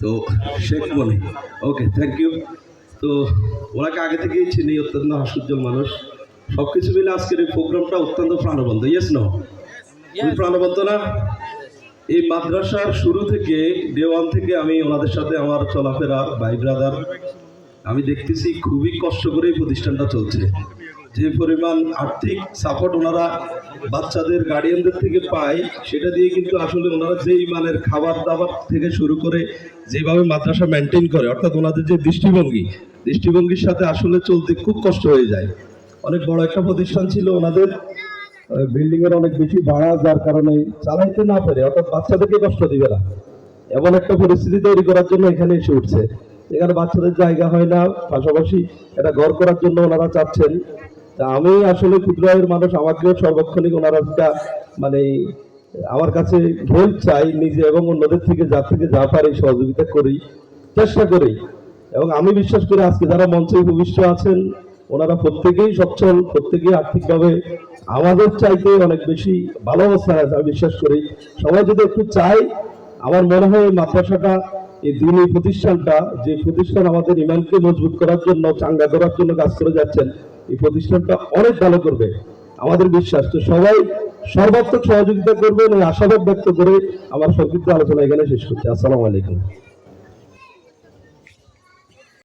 তো শেখ মনে। Okay thank you তো ওনাকে আগে থেকেই চিনি অত্যন্ত হাস্যোজ্জ্বল মানুষ। সব কিছু মিলে আজকের এই প্রোগ্রামটা অত্যন্ত প্রাণবন্ত। ইয়েস নো প্রাণবন্ত না? এই মাদ্রাসার শুরু থেকে ডে ওয়ান থেকে আমি ওনাদের সাথে আমার চলাফেরা ভাই ব্রাদার আমি দেখতেছি খুবই কষ্ট করে এই প্রতিষ্ঠানটা চলছে। যে পরিমাণ আর্থিক সাপোর্ট ওনারা বাচ্চাদের গার্ডিয়ানদের থেকে পায়, সেটা দিয়ে কিন্তু আসলে ওনারা যেই মানের খাবার দাবার থেকে শুরু করে যেভাবে মাদ্রাসা মেনটেন করে, অর্থাৎ ওনাদের যে দৃষ্টিভঙ্গি, দৃষ্টিভঙ্গির সাথে আসলে চলতে খুব কষ্ট হয়ে যায়। অনেক বড় একটা প্রতিষ্ঠান ছিল ওনাদের বিল্ডিং এর অনেক বেশি ভাড়া, যার কারণে চালাইতে না পারে, অর্থাৎ বাচ্চাদেরকে কষ্ট দিবে না। এমন একটা পরিস্থিতি তৈরি করার জন্য এখানে এসে উঠছে। এখানে বাচ্চাদের জায়গা হয় না, পাশাপাশি এটা ঘর করার জন্য ওনারা চাচ্ছেন। তা আমি আসলে ক্ষুদ্র আয়ের মানুষ, আমাকেও সর্বক্ষণিক ওনারা একটা মানে আমার কাছে হেল্প চাই নিজে এবং অন্যদের থেকে যা থেকে যা পারি সহযোগিতা করি, চেষ্টা করি। এবং আমি বিশ্বাস করি আজকে যারা মঞ্চে উপবিষ্ট আছেন, ওনারা প্রত্যেকেই সচ্ছল, প্রত্যেকেই আর্থিকভাবে আমাদের চাইতে অনেক বেশি ভালো অবস্থায় আছে, আমি বিশ্বাস করি। সবাই যদি একটু চাই আমার মনে হয় মাদ্রাসাটা, এই দিনী প্রতিষ্ঠানটা, যে প্রতিষ্ঠান আমাদের ইমানকে মজবুত করার জন্য, চাঙ্গা করার জন্য কাজ করে যাচ্ছেন এই প্রতিষ্ঠানটা অনেক ভালো করবে। আমাদের বিশ্বাস তো সবাই সর্বাত্মক সহযোগিতা করবেন এই আশাবাদ ব্যক্ত করে আমার সংক্ষিপ্ত আলোচনা এখানে শেষ করছি। আসসালামু আলাইকুম।